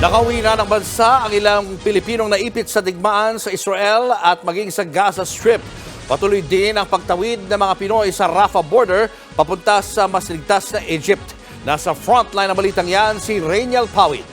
Nakauwi na ng bansa ang ilang Pilipinong naipit sa digmaan sa Israel at maging sa Gaza Strip. Patuloy din ang pagtawid ng mga Pinoy sa Rafah border papunta sa mas ligtas na Egypt. Nasa frontline ng balitang yan si Rainiel. 2014.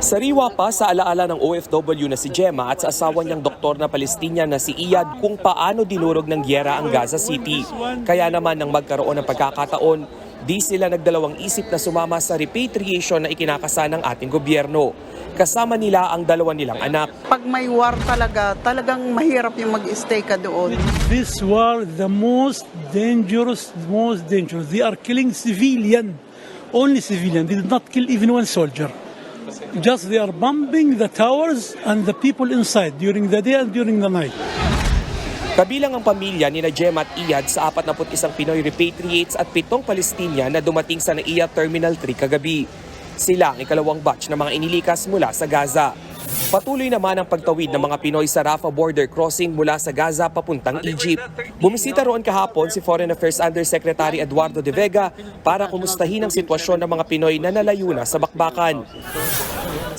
Sariwa pa sa alaala ng OFW na si Gemma at sa asawa niyang doktor na Palestinian na si Iyad kung paano dinurog ng gyera ang Gaza City. Kaya naman nang magkaroon ng pagkakataon, di sila nagdalawang isip na sumama sa repatriation na ikinakasa ng ating gobyerno. Kasama nila ang dalawa nilang anak. Pag may war talaga, talagang mahirap yung mag-stay ka doon. This war, the most dangerous, most dangerous. They are killing civilian, only civilian. They did not kill even one soldier. Just they are bombing the towers and the people inside during the day and during the night. Kabilang ang pamilya ni na Gemma at Iyad sa 41 Pinoy repatriates at pitong Palestinian na dumating sa NAIA Terminal 3 kagabi. Sila ang ikalawang batch ng mga inilikas mula sa Gaza. Patuloy naman ang pagtawid ng mga Pinoy sa Rafah border crossing mula sa Gaza papuntang Egypt. Bumisita roon kahapon si Foreign Affairs Undersecretary Eduardo de Vega para kumustahin ang sitwasyon ng mga Pinoy na nalayo na sa bakbakan.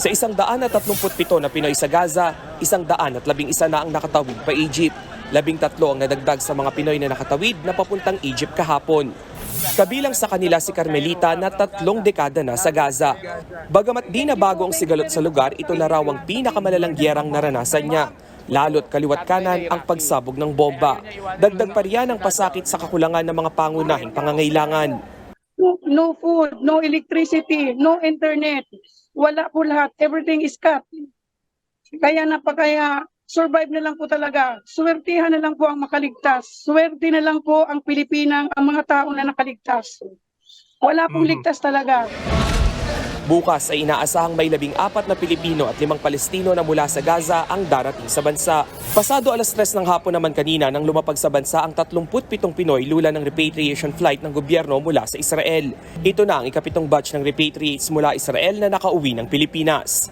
Sa isang daan at 37 na Pinoy sa Gaza, isang daan at labing isa na ang nakatawid pa Egypt. Labing tatlo ang nadagdag sa mga Pinoy na nakatawid na papuntang Egypt kahapon. Kabilang sa kanila si Carmelita na tatlong dekada na sa Gaza. Bagamat di na bago ang sigalot sa lugar, ito na raw ang pinakamalalang gyerang naranasan niya. Lalo't kaliwat kanan ang pagsabog ng bomba. Dagdag pa riyan ang pasakit sa kakulangan ng mga pangunahing pangangailangan. no, food, no electricity, no internet. Wala po lahat. Everything is cut. Kaya napakaya survive na lang po talaga. Swertihan na lang po ang makaligtas. Swerte na lang po ang Pilipinang, ang mga tao na nakaligtas. Wala pong ligtas talaga. Bukas ay inaasahang may labing apat na Pilipino at limang Palestino na mula sa Gaza ang darating sa bansa. Pasado alas 3 ng hapon naman kanina nang lumapag sa bansa ang 37 Pinoy lula ng repatriation flight ng gobyerno mula sa Israel. Ito na ang ikapitong batch ng repatriates mula Israel na nakauwi ng Pilipinas.